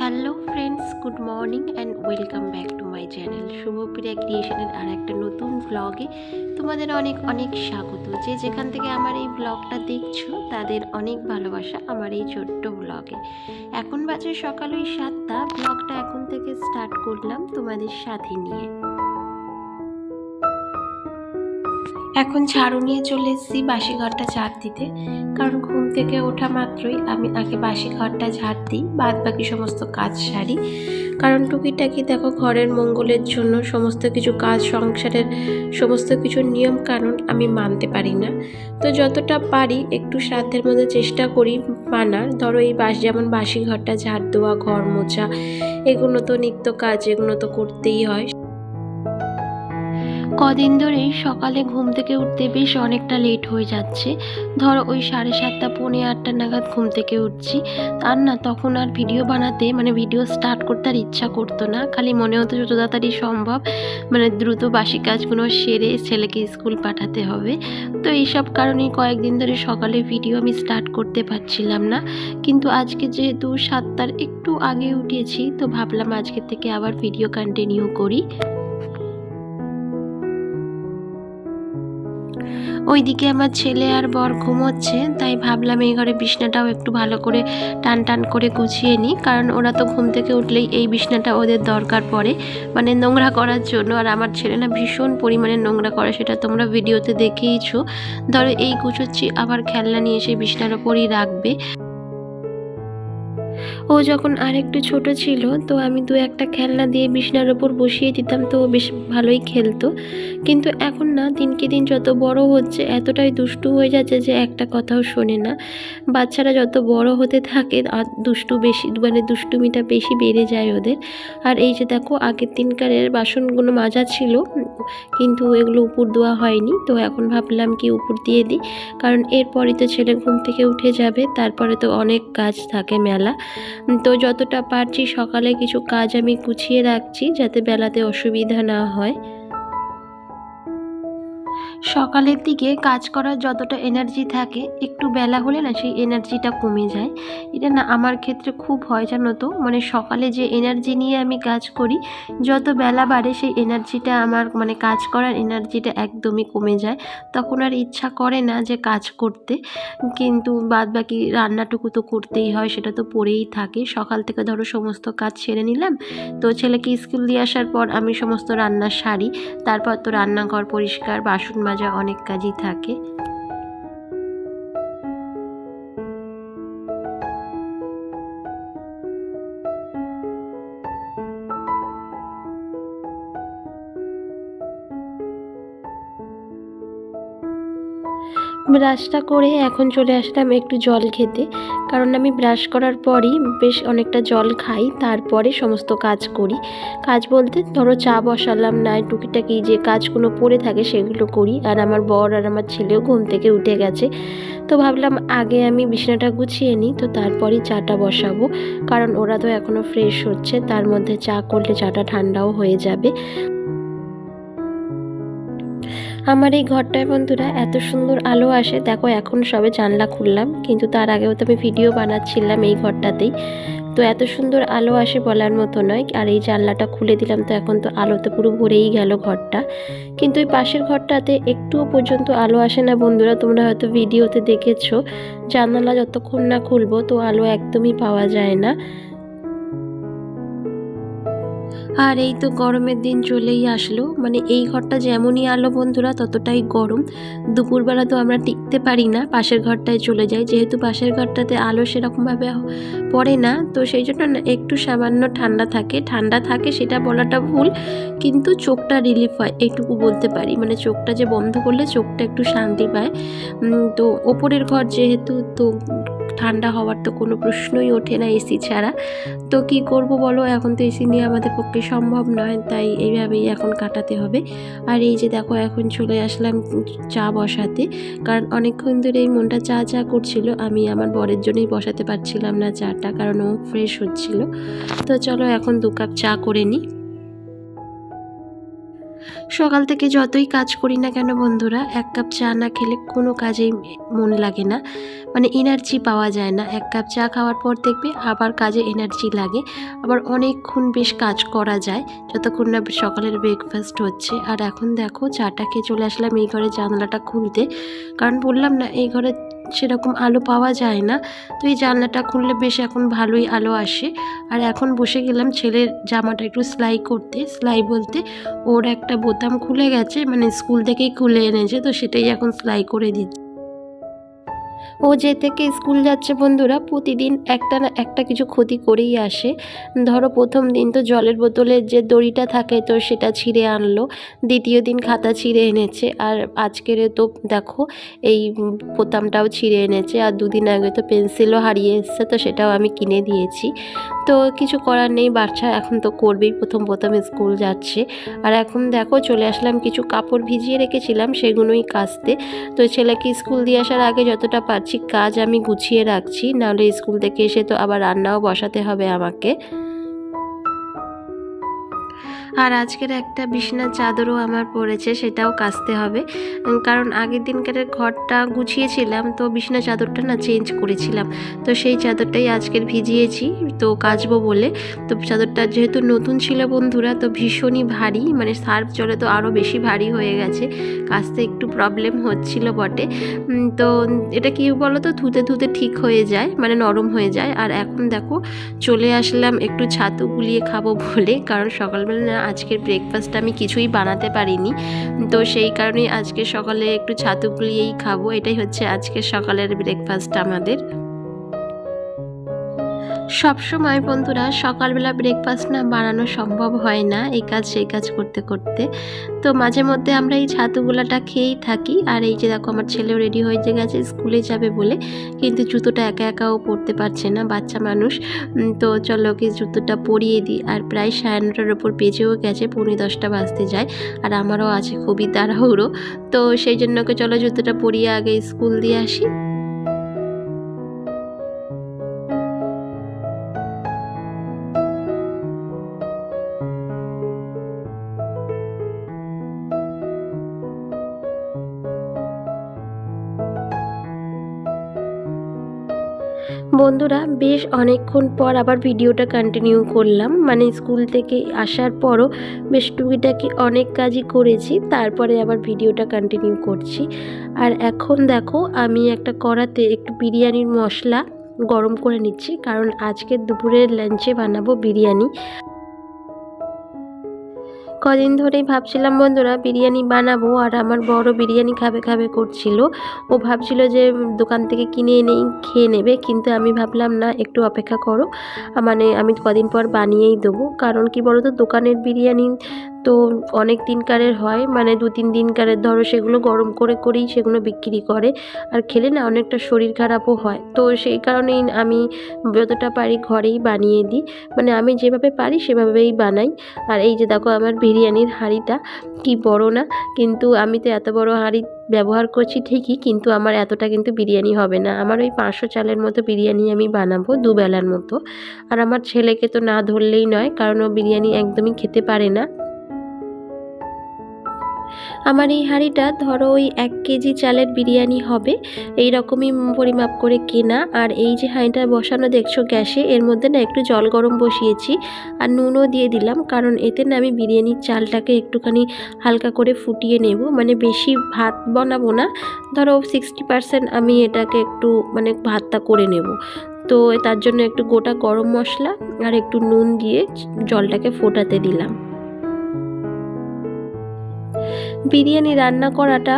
Hello friends good morning and welcome back to my channel Shubhapriya ক্রিয়েশনের আর একটা নতুন ব্লগে তোমাদের অনেক অনেক স্বাগত। যে যেখান থেকে আমার এই ব্লগটা দেখছ, তাদের অনেক ভালোবাসা আমার এই ছোট্ট ব্লগে এখন বাজে সকাল ওই সাতটা ব্লগটা এখন থেকে স্টার্ট করলাম তোমাদের সাথে নিয়ে। এখন ঝাড়ু নিয়ে চলে এসেছি বাসি ঘরটা ঝাড় দিতে। কারণ ঘুম থেকে ওঠা মাত্রই আমি আগে বাসি ঘরটা ঝাড় দিই বাদ বাকি সমস্ত কাজ সারি। কারণ টুকিটাকি দেখো ঘরের মঙ্গলের জন্য সমস্ত কিছু কাজ, সংসারের সমস্ত কিছু নিয়ম কানুন আমি মানতে পারি না। তো যতটা পারি একটু সাধ্যের মধ্যে চেষ্টা করি মানার। ধরো এই বাস যেমন বাসি ঘরটা ঝাড় দেওয়া, ঘর মোছা, এগুলো তো নিত্য কাজ, এগুলো তো করতেই হয়। কদিন ধরেই সকালে ঘুম থেকে উঠতে বেশ অনেকটা লেট হয়ে যাচ্ছে। ধরো ওই সাড়ে সাতটা, পৌনে আটটা নাগাদ ঘুম থেকে উঠছি। আর না, তখন আর ভিডিও বানাতে মানে ভিডিও স্টার্ট করতে আর ইচ্ছা করতো না। খালি মনে হতো যত তাড়াতাড়ি সম্ভব মানে দ্রুত বাসি কাজগুলো সেরে ছেলেকে স্কুল পাঠাতে হবে। তো এইসব কারণেই কয়েকদিন ধরে সকালে ভিডিও আমি স্টার্ট করতে পারছিলাম না। কিন্তু আজকে যেহেতু সাতটার একটু আগে উঠেছি, তো ভাবলাম আজকে থেকে আবার ভিডিও কন্টিনিউ করি। ওইদিকে আমার ছেলে আর বর ঘুমোচ্ছে, তাই ভাবলাম এই ঘরে বিছনাটাও একটু ভালো করে টান টান করে গুছিয়ে নিই, কারণ ওরা তো ঘুম থেকে উঠলেই এই বিছনাটা ওদের দরকার পড়ে মানে নোংরা করার জন্য। আর আমার ছেলে না ভীষণ পরিমাণে নোংরা করে, সেটা তোমরা ভিডিওতে দেখেইছো। ধরো এই গুছোচ্ছি, আবার খেলনা নিয়ে এসে বিছনার ওপরই রাখবে। ও যখন আর একটু ছোট ছিল, তো আমি দু একটা খেলনা দিয়ে বিছনার ওপর বসিয়ে দিতাম, তো ও বেশ ভালোই খেলতো। কিন্তু এখন না, দিনকে দিন যত বড় হচ্ছে, এতটাই দুষ্টু হয়ে যাচ্ছে যে একটা কথাও শোনে না। বাচ্চারা যত বড় হতে থাকে আর দুষ্টু বেশি মানে দুষ্টুমিটা বেশি বেড়ে যায় ওদের। আর এই যে দেখো, আগের দিনকারের বাসনগুলো মাজা ছিল কিন্তু এগুলো উপর দেওয়া হয়নি। তো এখন ভাবলাম কি উপর দিয়ে দিই। কারণ এরপরে তো ছেলে ঘুম থেকে উঠে যাবে, তারপরে তো অনেক কাজ থাকে মেলা। তো যতটা পারছি সকালে কিছু কাজ আমি গুছিয়ে রাখছি যাতে বেলাতে অসুবিধা না হয়। সকালের দিকে কাজ করার যতটা এনার্জি থাকে, একটু বেলা হলে না সেই এনার্জিটা কমে যায়। এটা না আমার ক্ষেত্রে খুব হয়, জানো তো? মানে সকালে যে এনার্জি নিয়ে আমি কাজ করি, যত বেলা বাড়ে সেই এনার্জিটা আমার মানে কাজ করার এনার্জিটা একদমই কমে যায়। তখন আর ইচ্ছা করে না যে কাজ করতে, কিন্তু বাদ বাকি রান্নাটুকু তো করতেই হয়, সেটা তো পড়েই থাকে। সকাল থেকে ধরো সমস্ত কাজ সেরে নিলাম, তো ছেলেকে স্কুল দিয়ে আসার পর আমি সমস্ত রান্না সারি, তারপর তো রান্নাঘর পরিষ্কার, বাসন মাজা অনেক কাজই থাকে। ব্রাশটা করে এখন চলে আসলাম একটু জল খেতে। কারণ আমি ব্রাশ করার পরই বেশ অনেকটা জল খাই, তারপরে সমস্ত কাজ করি। কাজ বলতে ধরো চা বসালাম না, টুকিটাকি যে কাজগুলো পড়ে থাকে সেগুলো করি। আর আমার বর আর আমার ছেলেও ঘুম থেকে উঠে গেছে। তো ভাবলাম আগে আমি বিছানাটা গুছিয়ে নিই, তো তারপরই চাটা বসাবো। কারণ ওরা তো এখনও ফ্রেশ হচ্ছে, তার মধ্যে চা করলে চাটা ঠান্ডাও হয়ে যাবে। আমার এই ঘরটায় বন্ধুরা এত সুন্দর আলো আসে। দেখো, এখন সবে জানলা খুললাম, কিন্তু তার আগেও তো আমি ভিডিও বানাচ্ছিলাম এই ঘরটাতেই। তো এত সুন্দর আলো আসে বলার মতো নয়, আর এই জানলাটা খুলে দিলাম তো এখন তো আলোতে পুরো ভরেই গেল ঘরটা। কিন্তু ওই পাশের ঘরটাতে একটুও পর্যন্ত আলো আসে না বন্ধুরা, তোমরা হয়তো ভিডিওতে দেখেছ। জানালা যতক্ষণ না খুলবো তো আলো একদমই পাওয়া যায় না। আর এই তো গরমের দিন চলেই আসলো। মানে এই ঘরটা যেমনই আলো বন্ধুরা, ততটাই গরম। দুপুরবেলা তো আমরা টিকতে পারি না, পাশের ঘরটায় চলে যাই। যেহেতু পাশের ঘরটাতে আলো সেরকমভাবে পড়ে না, তো সেই জন্য একটু সামান্য ঠান্ডা থাকে। ঠান্ডা থাকে সেটা বলাটা ভুল, কিন্তু চোখটা রিলিফ হয়, এইটুকু বলতে পারি। মানে চোখটা যে বন্ধ করলে চোখটা একটু শান্তি পায়। তো ওপরের ঘর যেহেতু, তো ঠান্ডা হওয়ার তো কোনো প্রশ্নই ওঠে না এসি ছাড়া। তো কি করব বলো? এখন তো এসি নিয়ে আমাদের পক্ষে সম্ভব নয়, তাই এইভাবেই এখন কাটাতে হবে। আর এই যে দেখো, এখন চলে আসলাম চা বসাতে। কারণ অনেকক্ষণ ধরে এই মনটা চা চা করছিল, আমি আমার বরের জন্যই বসাতে পারছিলাম না চাটা, কারণ ও ফ্রেশ হচ্ছিল। তো চলো এখন দু কাপ চা করে নিই। সকাল থেকে যতই কাজ করি না কেন বন্ধুরা, এক কাপ চা না খেলে কোনো কাজেই মন লাগে না। মানে এনার্জি পাওয়া যায় না। এক কাপ চা খাওয়ার পর দেখবে আবার কাজে এনার্জি লাগে। আবার অনেকক্ষণ বেশ কাজ করা যায়, যতক্ষণ না সকালের ব্রেকফাস্ট হচ্ছে। আর এখন দেখো চাটা খেয়ে চলে আসলাম এই ঘরে জানলাটা খুলতে। কারণ বললাম না, এই ঘরে সেরকম আলো পাওয়া যায় না। তো এই জানলাটা খুললে বেশ এখন ভালোই আলো আসে। আর এখন বসে গেলাম ছেলের জামাটা একটু সেলাই করতে। সেলাই বলতে ওর একটা বোতাম খুলে গেছে মানে স্কুল থেকেই খুলে এনেছে, তো সেটাই এখন সেলাই করে দিচ্ছে। ও যে থেকে স্কুল যাচ্ছে বন্ধুরা, প্রতিদিন একটা না একটা কিছু ক্ষতি করেই আসে। ধরো প্রথম দিন তো জলের বোতলের যে দড়িটা থাকে তো সেটা ছিঁড়ে আনলো, দ্বিতীয় দিন খাতা ছিঁড়ে এনেছে, আর আজকের তো দেখো এই বোতামটাও ছিঁড়ে এনেছে, আর দুদিন আগে তো পেন্সিলও হারিয়ে এসছে, তো সেটাও আমি কিনে দিয়েছি। তো কিছু করার নেই, বাচ্চা এখন তো করবেই, প্রথম প্রথম স্কুল যাচ্ছে। আর এখন দেখো চলে আসলাম, কিছু কাপড় ভিজিয়ে রেখেছিলাম, সেগুলোই কাচতে। তো ছেলেকে স্কুল দিয়ে আসার আগে যতটা পারছি কাজ আমি গুছিয়ে রাখছি নাহলে স্কুল থেকে এসে তো আবার রান্নাও বসাতে হবে আমাকে। আর আজকের একটা বিছানার চাদরও আমার পড়েছে, সেটাও কাচতে হবে। কারণ আগের দিনকার ঘরটা গুছিয়েছিলাম, তো বিছানা চাদরটা না চেঞ্জ করেছিলাম। তো সেই চাদরটাই আজকের ভিজিয়েছি, তো কাচবো বলে। তো চাদরটা যেহেতু নতুন ছিল বন্ধুরা, তো ভীষণই ভারী মানে সার্ফ জলে তো আরও বেশি ভারী হয়ে গেছে। কাচতে একটু প্রবলেম হচ্ছিল বটে। তো এটা কি বলো তো ধুতে ধুতে ঠিক হয়ে যায় মানে নরম হয়ে যায়। আর এখন দেখো, চলে আসলাম একটু ছাতু গুলিয়ে খাব বলে, কারণ সকালবেলা আজকের ব্রেকফাস্ট আমি কিছুই বানাতে পারিনি। তো সেই কারণেই আজকে সকালে একটু ছাতু গুলিয়েই খাব। এটাই হচ্ছে আজকের সকালের ব্রেকফাস্ট আমাদের। সব সময় বন্ধুরা সকালবেলা ব্রেকফাস্ট না বানানো সম্ভব হয় না, এই কাজ সেই কাজ করতে করতে। তো মাঝে মধ্যে আমরা এই ছাতুগুলাটা খেয়েই থাকি। আর এই যে দেখো আমার ছেলেও রেডি হয়ে গেছে স্কুলে যাবে বলে। কিন্তু জুতোটা একা একাও পরতে পারছে না, বাচ্চা মানুষ। তো চলো ওকে জুতোটা পরিয়ে দিই। আর প্রায় সাড়ে নটার ওপর বেজেও গেছে, পৌনে দশটা বাজতে যায়। আর আমারও আছে খুবই তাড়াহুড়ো। তো সেই জন্য ওকে চলো জুতোটা পরিয়ে আগে স্কুল দিয়ে আসি। বন্ধুরা, বেশ অনেকক্ষণ পর আবার ভিডিওটা কন্টিনিউ করলাম। মানে স্কুল থেকে আসার পরও বেশ টুকিটাকি অনেক কাজই করেছি, তারপরে আবার ভিডিওটা কন্টিনিউ করছি। আর এখন দেখো, আমি একটা কড়াতে একটু বিরিয়ানির মশলা গরম করে নিচ্ছি, কারণ আজকে দুপুরের লাঞ্চে বানাবো বিরিয়ানি। কদিন ধরেই ভাবছিলাম, বন্ধুরা, বিরিয়ানি বানাবো আর আমার বড় বিরিয়ানি খাবে খাবে করছিল। ও ভাবছিল যে দোকান থেকে কিনে এনেই খেয়ে নেবে, কিন্তু আমি ভাবলাম, না, একটু অপেক্ষা করো। মানে আমি কদিন পর বানিয়েই দেবো। কারণ কি বলতো, দোকানের বিরিয়ানি তো অনেক দিনকারের হয় মানে দু তিন দিনকারের ধরো সেগুলো গরম করে করেই সেগুলো বিক্রি করে, আর খেলে না অনেকটা শরীর খারাপও হয়। তো সেই কারণেই আমি যতটা পারি ঘরেই বানিয়ে দিই মানে আমি যেভাবে পারি সেভাবেই বানাই। আর এই যে দেখো আমার বিরিয়ানির হাঁড়িটা, কি বড় না, কিন্তু আমি তো এত বড় হাঁড়ি ব্যবহার করছি ঠিকই, কিন্তু আমার এতটা কিন্তু বিরিয়ানি হবে না। আমার ওই পাঁচশো চালের মতো বিরিয়ানি আমি বানাবো দুবেলার মতো। আর আমার ছেলেকে তো না ধরলেই নয়, কারণ ও বিরিয়ানি একদমই খেতে পারে না। আমার এই হাঁড়িটা ধরো ওই এক কেজি চালের বিরিয়ানি হবে। এই রকমই পরিমাপ করে কেনা। আর এই যে হাঁড়িটা বসানো দেখছ গ্যাসে, এর মধ্যে না একটু জল গরম বসিয়েছি আর নুনও দিয়ে দিলাম। কারণ এতে না আমি বিরিয়ানির চালটাকে একটুখানি হালকা করে ফুটিয়ে নেব। মানে বেশি ভাত বানাবো না। ধরো সিক্সটি পার্সেন্ট আমি এটাকে একটু মানে ভাতটা করে নেব। তো তার জন্য একটু গোটা গরম মশলা আর একটু নুন দিয়ে জলটাকে ফোটাতে দিলাম। বিরিয়ানি রান্না করাটা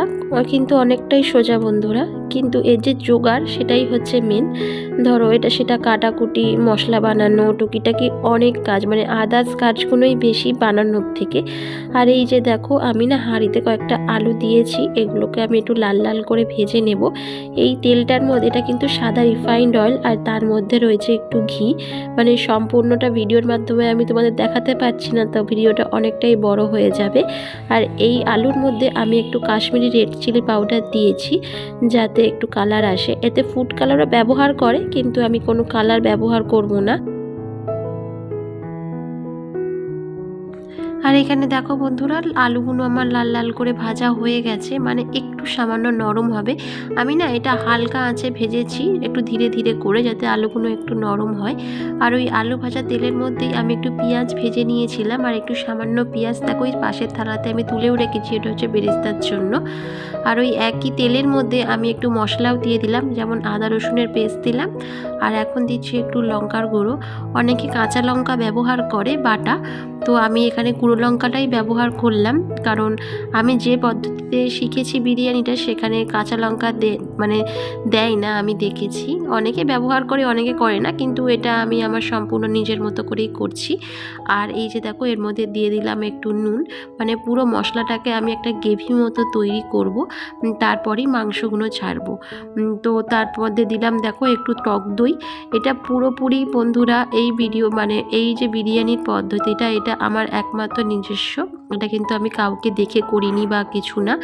কিন্তু অনেকটাই সোজা বন্ধুরা। কিন্তু এর যে জোগাড়, সেটাই হচ্ছে মেন ধরো, এটা সেটা কাটাকুটি, মশলা বানানো, টুকিটাকি অনেক কাজ মানে আদার্স কাজগুলোই বেশি বানানোর থেকে। আর এই যে দেখো, আমি না হাঁড়িতে কয়েকটা আলু দিয়েছি, এগুলোকে আমি একটু লাল লাল করে ভেজে নেব। এই তেলটার মধ্যে, এটা কিন্তু সাদা রিফাইন্ড অয়েল আর তার মধ্যে রয়েছে একটু ঘি। মানে সম্পূর্ণটা ভিডিওর মাধ্যমে আমি তোমাদের দেখাতে পারছি না, তো ভিডিওটা অনেকটাই বড় হয়ে যাবে। আর এই আলুর মধ্যে আমি একটু কাশ্মীরি রেড চিলি পাউডার দিয়েছি যাতে একটু কালার আসে। এতে ফুড কালারও ব্যবহার করে, কিন্তু আমি কোনো কালার ব্যবহার করব না। আর এখানে দেখো বন্ধুরা, আলুগুলো আমার লাল লাল করে ভাজা হয়ে গেছে মানে একটু সামান্য নরম হবে। আমি না এটা হালকা আঁচে ভেজেছি, একটু ধীরে ধীরে করে যাতে আলুগুলো একটু নরম হয়। আর ওই আলু ভাজা তেলের মধ্যেই আমি একটু পেঁয়াজ ভেজে নিয়েছিলাম, আর একটু সামান্য পেঁয়াজ দেখো ওই পাশের থালাতে আমি তুলেও রেখেছি, এটা হচ্ছে বেরেস্তার জন্য। আর ওই একই তেলের মধ্যে আমি একটু মশলাও দিয়ে দিলাম, যেমন আদা রসুনের পেস্ট দিলাম, আর এখন দিচ্ছি একটু লঙ্কার গুঁড়ো। অনেকে কাঁচা লঙ্কা ব্যবহার করে, বাটা। তো আমি এখানে গুঁড়ো লঙ্কাটাই ব্যবহার করলাম। কারণ আমি যে পদ্ধতিতে শিখেছি বিরিয়ানিটা, সেখানে কাঁচা লঙ্কা দে মানে দেয় না, আমি দেখেছি। অনেকে ব্যবহার করে, অনেকে করে না, কিন্তু এটা আমি আমার সম্পূর্ণ নিজের মতো করেই করছি। আর এই যে দেখো, এর মধ্যে দিয়ে দিলাম একটু নুন। মানে পুরো মশলাটাকে আমি একটা গ্রেভি মতো তৈরি করব তারপরেই মাংসগুলো ছাড়বো। তো তার মধ্যে দিলাম দেখো, একটু টক দই। এটা পুরোপুরি বন্ধুরা, এই ভিডিও মানে এই যে বিরিয়ানির পদ্ধতিটা, এটা আমার একমাত্র নিজস্ব এটা কিন্তু আমি কাউকে দেখে করিনি বা কিছু না।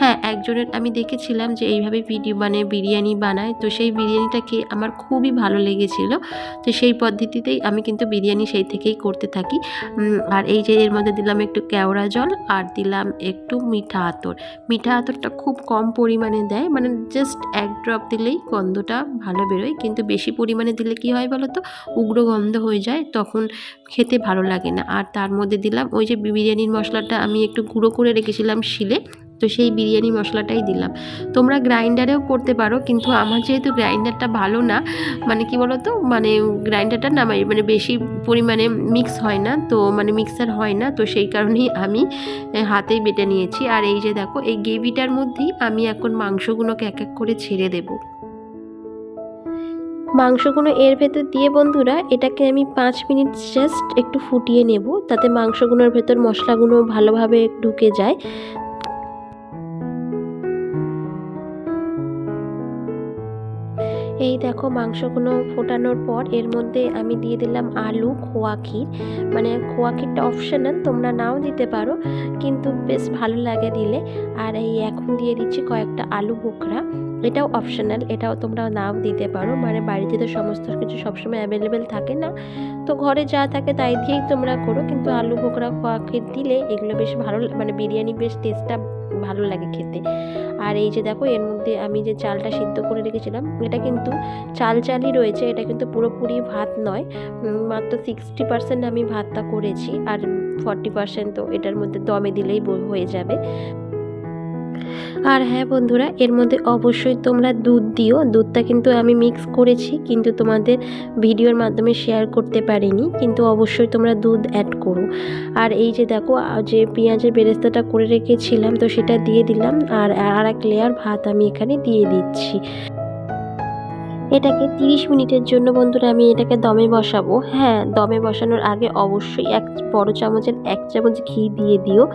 হ্যাঁ একজনের আমি দেখেছিলাম যে এইভাবে ভিডিও মানে বিরিয়ানি বানায়। তো সেই বিরিয়ানিটা খেয়ে আমার খুবই ভালো লেগেছিল। তো সেই পদ্ধতিতেই আমি কিন্তু বিরিয়ানি সেই থেকেই করতে থাকি। আর এই যে এর মধ্যে দিলাম একটু কেওড়া জল আর দিলাম একটু মিঠা আতর। মিঠা আতরটা খুব কম পরিমাণে দেয় মানে জাস্ট এক ড্রপ দিলেই গন্ধটা ভালো বেরোয়। কিন্তু বেশি পরিমাণে দিলে কি হয় বলো তো উগ্র গন্ধ হয়ে যায়, তখন খেতে ভালো লাগে না। আর তার মধ্যে দিলাম ওই যে বিরিয়ানির মশলাটা আমি একটু গুঁড়ো করে রেখেছিলাম শিলে, তো সেই বিরিয়ানি মশলাটাই দিলাম। তোমরা গ্রাইন্ডারেও করতে পারো, কিন্তু আমার যেহেতু গ্রাইন্ডারটা ভালো না মানে কি বলো তো মানে গ্রাইন্ডারটা না মানে মানে বেশি পরিমাণে মিক্স হয় না, তো মানে মিক্সার হয় না, তো সেই কারণেই আমি হাতেই বেটে নিয়েছি। আর এই যে দেখো, এই গ্রেভিটার মধ্যেই আমি এখন মাংসগুলোকে এক এক করে ছেড়ে দেবো। মাংসগুলো এর ভেতর দিয়ে বন্ধুরা, এটাকে আমি পাঁচ মিনিট জাস্ট একটু ফুটিয়ে নেব। তাতে মাংসগুলোর ভেতর মশলাগুলো ভালোভাবে ঢুকে যায়। এই দেখো মাংসগুলো ফোটানোর পর এর মধ্যে আমি দিয়ে দিলাম আলু, খোয়া ক্ষীর। মানে খোয়া ক্ষীরটা অপশনাল তোমরা নাও দিতে পারো, কিন্তু বেশ ভালো লাগে দিলে। আর এই এখন দিয়ে দিচ্ছি কয়েকটা আলু বোখরা। এটাও অপশনাল এটাও তোমরা নাও দিতে পারো। মানে বাড়িতে তো সমস্ত কিছু সবসময় অ্যাভেলেবেল থাকে না। তো ঘরে যা থাকে তাই দিয়েই তোমরা করো। কিন্তু আলু বোখরা, খোয়া ক্ষীর দিলে এগুলো বেশ ভালো মানে বিরিয়ানি বেশ টেস্টটা ভালো লাগে খেতে। আর এই যে দেখো, এর মধ্যে আমি যে চালটা সিদ্ধ করে রেখেছিলাম, এটা কিন্তু চাল চালই রয়েছে, এটা কিন্তু পুরোপুরি ভাত নয়। মাত্র সিক্সটি পার্সেন্ট আমি ভাতটা করেছি, আর ফর্টি পার্সেন্ট তো এটার মধ্যে দমে দিলেই হয়ে যাবে। আর হ্যাঁ বন্ধুরা, এর মধ্যে অবশ্যই তোমরা দুধ দিও। দুধটা কিন্তু আমি মিক্স করেছি, কিন্তু তোমাদের ভিডিওর মাধ্যমে শেয়ার করতে পারিনি, কিন্তু অবশ্যই তোমরা দুধ অ্যাড করো। আর এই যে দেখো যে পেঁয়াজের বেরেস্তাটা করে রেখেছিলাম, তো সেটা দিয়ে দিলাম। আর আর এক লেয়ার ভাত আমি এখানে দিয়ে দিচ্ছি। এটাকে 30 মিনিটের জন্য বন্ধুরা আমি এটাকে দমে বসাবো। হ্যাঁ দমে বসানোর আগে অবশ্যই এক বড় চামচের এক চামচ ঘি দিয়ে দিও।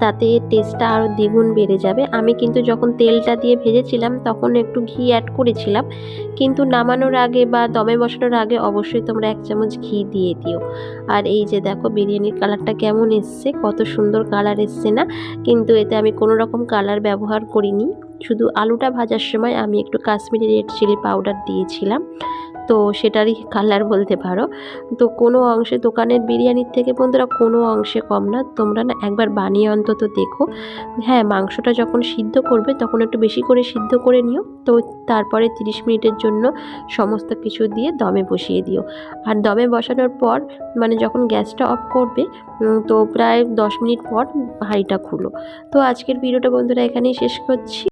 তাতে টেস্টটা আরও দ্বিগুণ বেড়ে যাবে। আমি কিন্তু যখন তেলটা দিয়ে ভেজেছিলাম তখন একটু ঘি অ্যাড করেছিলাম। কিন্তু নামানোর আগে বা দমে বসানোর আগে অবশ্যই তোমরা এক চামচ ঘি দিয়ে দিও। আর এই যে দেখো বিরিয়ানির কালারটা কেমন এসছে, কত সুন্দর কালার এসছে না? কিন্তু এতে আমি কোনো রকম কালার ব্যবহার করিনি। শুধু আলুটা ভাজার সময় আমি একটু কাশ্মীরি রেড চিলি পাউডার দিয়েছিলাম। তো সেটারই কালার বলতে পারো। তো কোনো অংশে দোকানের বিরিয়ানির থেকে বন্ধুরা কোনো অংশে কম না। তোমরা না একবার বানিয়ে অন্তত দেখো। হ্যাঁ মাংসটা যখন সিদ্ধ করবে তখন একটু বেশি করে সিদ্ধ করে নিও। তো তারপরে 30 মিনিটের জন্য সমস্ত কিছু দিয়ে দমে বসিয়ে দিও। আর দমে বসানোর পর মানে যখন গ্যাসটা অফ করবে তো প্রায় দশ মিনিট পর হাঁড়িটা খুলো। তো আজকের ভিডিওটা বন্ধুরা এখানেই শেষ করছি।